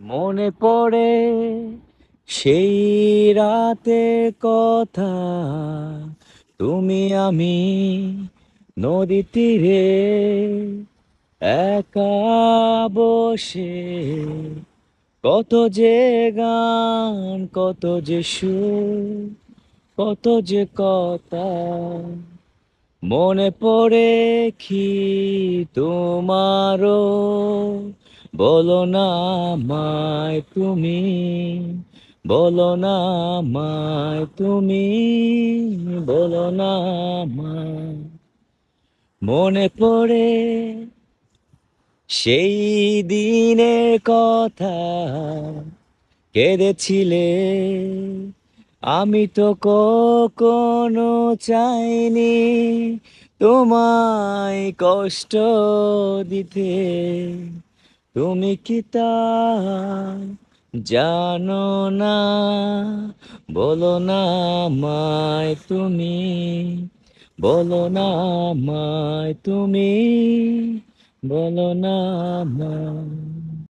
মনে পড়ে সেই রাতের কথা। তুমি আমি নদী তীরে একা বসে, কত যে গান, কত যে সুর, কত যে কথা। মনে পড়ে কি তোমারও বলো না মায় তুমি, বলো না মায় তুমি, বলো না মায় মনে পড়ে সেই দিনের কথা, কেঁদেছিলে। আমি তো কখনো চাইনি তোমায় কষ্ট দিতে। তুমি কি তা জানো না? বলো না মায় তুমি। বলো না মায় তুমি। বলো না মায়